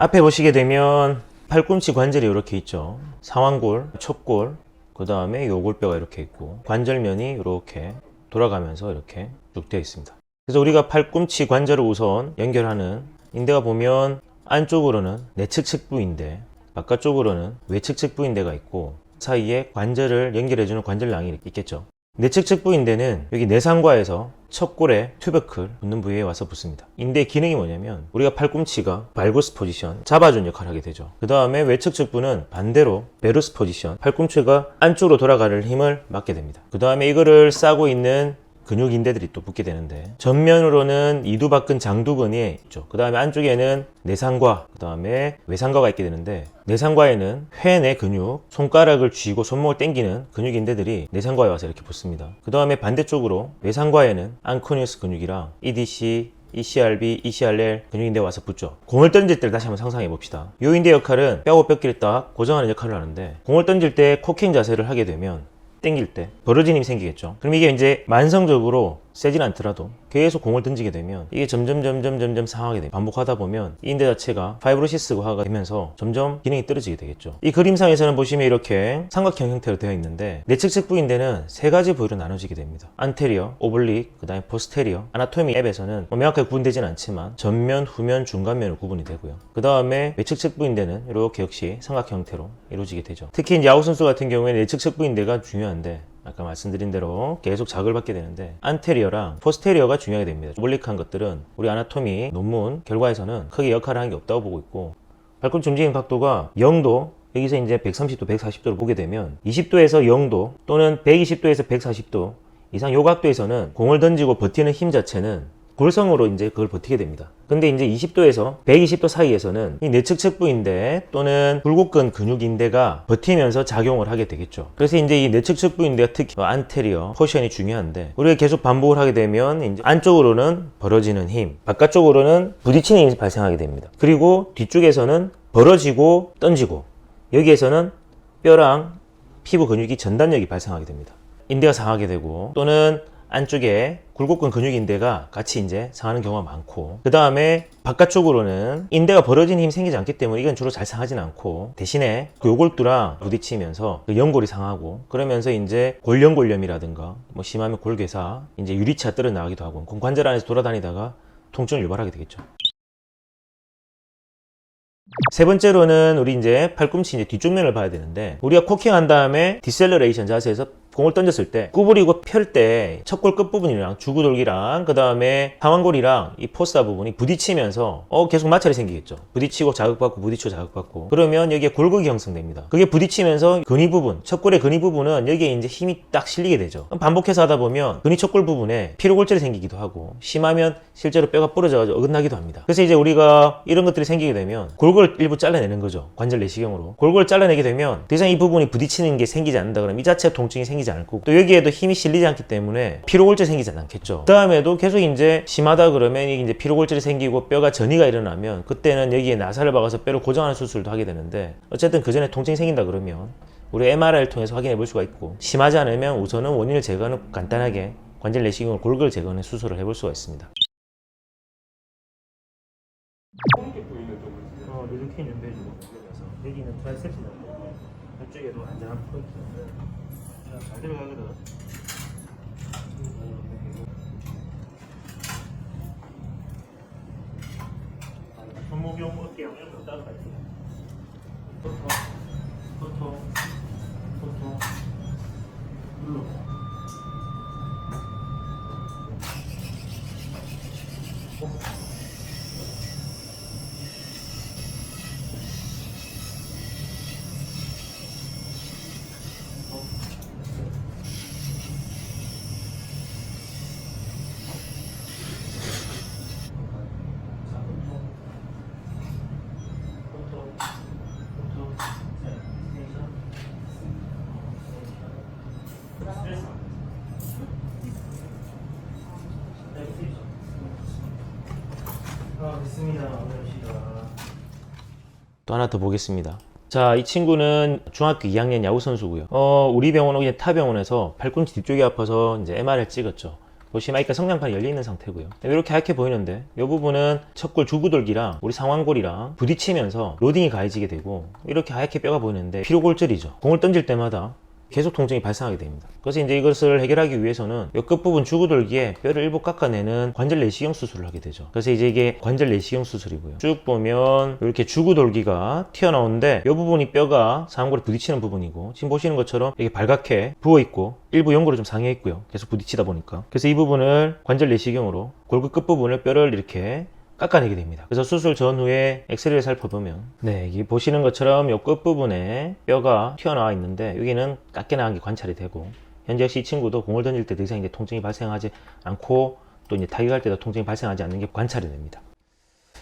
앞에 보시게 되면 팔꿈치 관절이 이렇게 있죠. 상완골, 척골, 그 다음에 요골뼈가 이렇게 있고 관절면이 이렇게 돌아가면서 이렇게 쭉 되어 있습니다. 그래서 우리가 팔꿈치 관절을 우선 연결하는 인대가 보면 안쪽으로는 내측 측 부인대, 바깥쪽으로는 외측 측 부인대가 있고 사이에 관절을 연결해주는 관절낭이 있겠죠. 내측 측 부인대는 여기 내상과에서 척골에 튜버클 붙는 부위에 와서 붙습니다. 인대의 기능이 뭐냐면 우리가 팔꿈치가 발구스 포지션 잡아주는 역할을 하게 되죠. 그 다음에 외측 측부는 반대로 베루스 포지션 팔꿈치가 안쪽으로 돌아가는 힘을 맡게 됩니다. 그 다음에 이거를 싸고 있는 근육 인대들이 또 붙게 되는데 전면으로는 이두박근 장두근이 있죠. 그 다음에 안쪽에는 내상과 그 다음에 외상과가 있게 되는데 내상과에는 회내 근육 손가락을 쥐고 손목을 당기는 근육 인대들이 내상과에 와서 이렇게 붙습니다. 그 다음에 반대쪽으로 외상과에는 앙코니우스 근육이랑 EDC ECRB, ECRL 근육인대 와서 붙죠. 공을 던질 때를 다시 한번 상상해 봅시다. 요 인대 역할은 뼈와 뼈끼리 딱 고정하는 역할을 하는데 공을 던질 때 코킹 자세를 하게 되면 땡길 때 힘이 생기겠죠. 그럼 이게 이제 만성적으로 세진 않더라도 계속 공을 던지게 되면 이게 점점 점점 점점 상하게 돼요. 반복하다 보면 이 인대 자체가 파이브로시스화가 되면서 점점 기능이 떨어지게 되겠죠. 이 그림상에서는 보시면 이렇게 삼각형 형태로 되어 있는데 내측측 부인대는 세 가지 부위로 나눠지게 됩니다. 안테리어, 오블릭, 그 다음에 포스테리어. 아나토미 앱에서는 뭐 명확하게 구분되지는 않지만 전면, 후면, 중간면으로 구분이 되고요. 그 다음에 외측측 부인대는 이렇게 역시 삼각 형태로 이루어지게 되죠. 특히 야구 선수 같은 경우에는 내측측 부인대가 중요한데 아까 말씀드린 대로 계속 자극을 받게 되는데 안테리어랑 포스테리어가 중요하게 됩니다. 오블릭한 것들은 우리 아나토미 논문 결과에서는 크게 역할을 하는 게 없다고 보고 있고 발꿈치 움직임 각도가 0도 여기서 이제 130도, 140도를 보게 되면 20도에서 0도 또는 120도에서 140도 이상 요 각도에서는 공을 던지고 버티는 힘 자체는 골성으로 이제 그걸 버티게 됩니다. 근데 이제 20도에서 120도 사이에서는 이 내측 측 부인대 또는 굴곡근 근육인대가 버티면서 작용을 하게 되겠죠. 그래서 이제 이 내측 측 부인대가 특히 안테리어 포션이 중요한데 우리가 계속 반복을 하게 되면 이제 안쪽으로는 벌어지는 힘, 바깥쪽으로는 부딪히는 힘이 발생하게 됩니다. 그리고 뒤쪽에서는 벌어지고 던지고 여기에서는 뼈랑 피부 근육이 전단력이 발생하게 됩니다. 인대가 상하게 되고 또는 안쪽에 굴곡근 근육 인대가 같이 이제 상하는 경우가 많고 그 다음에 바깥쪽으로는 인대가 벌어지는 힘이 생기지 않기 때문에 이건 주로 잘 상하진 않고 대신에 그 요골두랑 부딪히면서 그 연골이 상하고 그러면서 이제 골연골염이라든가 뭐 심하면 골괴사 이제 유리차 떨어 나가기도 하고 그 관절 안에서 돌아다니다가 통증을 유발하게 되겠죠. 세 번째로는 우리 이제 팔꿈치 이제 뒤쪽 면을 봐야 되는데 우리가 코킹한 다음에 디셀러레이션 자세에서 공을 던졌을 때 구부리고 펼때 척골 끝부분이랑 주구돌기랑 그 다음에 상완골이랑 이 포스타 부분이 부딪히면서 어 계속 마찰이 생기겠죠. 부딪히고 자극받고 부딪히고 자극받고. 그러면 여기에 골극이 형성됩니다. 그게 부딪히면서 근위 부분 척골의 근위 부분은 여기에 이제 힘이 딱 실리게 되죠. 반복해서 하다 보면 근위 척골 부분에 피로골절이 생기기도 하고 심하면 실제로 뼈가 부러져 가지고 어긋나기도 합니다. 그래서 이제 우리가 이런 것들이 생기게 되면 골골 일부 잘라내는 거죠. 관절 내시경으로. 골골 잘라내게 되면 더 이상 이 부분이 부딪히는 게 생기지 않는다 그러면 이 자체 통증이 생기지 않을 거고 또 여기에도 힘이 실리지 않기 때문에 피로골절 생기지 않겠죠. 그 다음에도 계속 이제 심하다 그러면 이제 피로골절이 생기고 뼈가 전이가 일어나면 그때는 여기에 나사를 박아서 뼈를 고정하는 수술도 하게 되는데 어쨌든 그 전에 통증이 생긴다 그러면 우리 MRI를 통해서 확인해 볼 수가 있고 심하지 않으면 우선은 원인을 제거하는 간단하게 관절 내시경으로 골골 제거하는 수술을 해볼 수가 있습니다. 어, 이렇게 연배주고 여기는 트라이셉스나 이쪽에도 안전한 포인트 잘 들어가거든. 손목용 어깨용 이런 거 따로 가 있어요 토토 토토 토토 눌러 토토 토토 셋 스테이션 스트레스 네, 스테이션 또 하나 더 보겠습니다 자, 이 친구는 중학교 2학년 야구 선수고요. 어, 우리 병원 오기 타 병원에서 팔꿈치 뒤쪽이 아파서 이제 MR을 찍었죠. 보시면 아까 성냥판이 열려 있는 상태고요. 이렇게 하얗게 보이는데 이 부분은 척골 주구돌기랑 우리 상완골이랑 부딪히면서 로딩이 가해지게 되고 이렇게 하얗게 뼈가 보이는데 피로골절이죠. 공을 던질 때마다 계속 통증이 발생하게 됩니다. 그래서 이제 이것을 해결하기 위해서는 이 끝부분 주구돌기에 뼈를 일부 깎아내는 관절 내시경 수술을 하게 되죠. 그래서 이제 이게 관절 내시경 수술이고요. 쭉 보면 이렇게 주구돌기가 튀어나오는데 이 부분이 뼈가 상골에 부딪히는 부분이고 지금 보시는 것처럼 이게 발갛게 부어 있고 일부 연골이 좀 상해 있고요. 계속 부딪히다 보니까 그래서 이 부분을 관절 내시경으로 골구 끝부분을 뼈를 이렇게 깎아내게 됩니다. 그래서 수술 전후에 엑스레이를 살펴보면 네, 이게 보시는 것처럼 이 끝부분에 뼈가 튀어나와 있는데 여기는 깎여 나간 게 관찰이 되고 현재 역시 이 친구도 공을 던질 때더 이상 이제 통증이 발생하지 않고 또 이제 타격할 때도 통증이 발생하지 않는 게 관찰이 됩니다.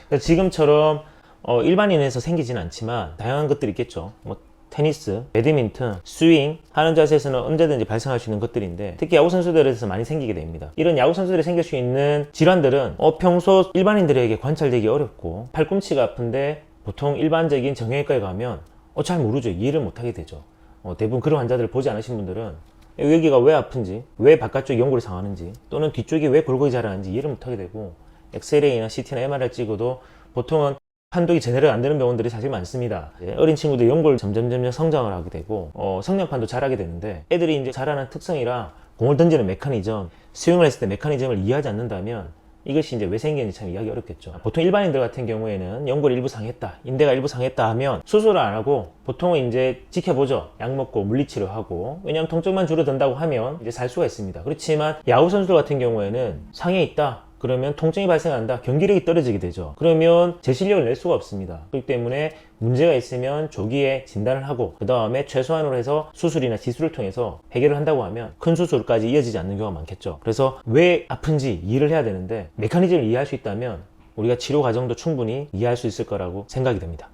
그래서 지금처럼 어, 일반인에서 생기지는 않지만 다양한 것들이 있겠죠. 뭐 테니스, 배드민턴, 스윙 하는 자세에서는 언제든지 발생할 수 있는 것들인데 특히 야구 선수들에서 많이 생기게 됩니다. 이런 야구 선수들이 생길 수 있는 질환들은 어, 평소 일반인들에게 관찰되기 어렵고 팔꿈치가 아픈데 보통 일반적인 정형외과에 가면 어, 잘 모르죠. 이해를 못하게 되죠. 어, 대부분 그런 환자들을 보지 않으신 분들은 여기가 왜 아픈지, 왜 바깥쪽 연골이 상하는지, 또는 뒤쪽이 왜 골골이 자라는지 이해를 못하게 되고 엑스레이나 CT나 MRI 찍어도 보통은 판독이 제대로 안 되는 병원들이 사실 많습니다. 이제 어린 친구들 연골 점점 점점 성장을 하게 되고 어, 성장판도 자라게 되는데 애들이 이제 자라는 특성이라 공을 던지는 메커니즘, 스윙을 했을 때 메커니즘을 이해하지 않는다면 이것이 이제 왜 생겼는지 참 이해하기 어렵겠죠. 보통 일반인들 같은 경우에는 연골이 일부 상했다, 인대가 일부 상했다 하면 수술을 안 하고 보통은 이제 지켜보죠. 약 먹고 물리치료하고 왜냐하면 통증만 줄어든다고 하면 이제 살 수가 있습니다. 그렇지만 야구 선수들 같은 경우에는 상해 있다. 그러면 통증이 발생한다. 경기력이 떨어지게 되죠. 그러면 제 실력을 낼 수가 없습니다. 그렇기 때문에 문제가 있으면 조기에 진단을 하고 그 다음에 최소한으로 해서 수술이나 시술을 통해서 해결을 한다고 하면 큰 수술까지 이어지지 않는 경우가 많겠죠. 그래서 왜 아픈지 이해를 해야 되는데 메커니즘을 이해할 수 있다면 우리가 치료 과정도 충분히 이해할 수 있을 거라고 생각이 됩니다.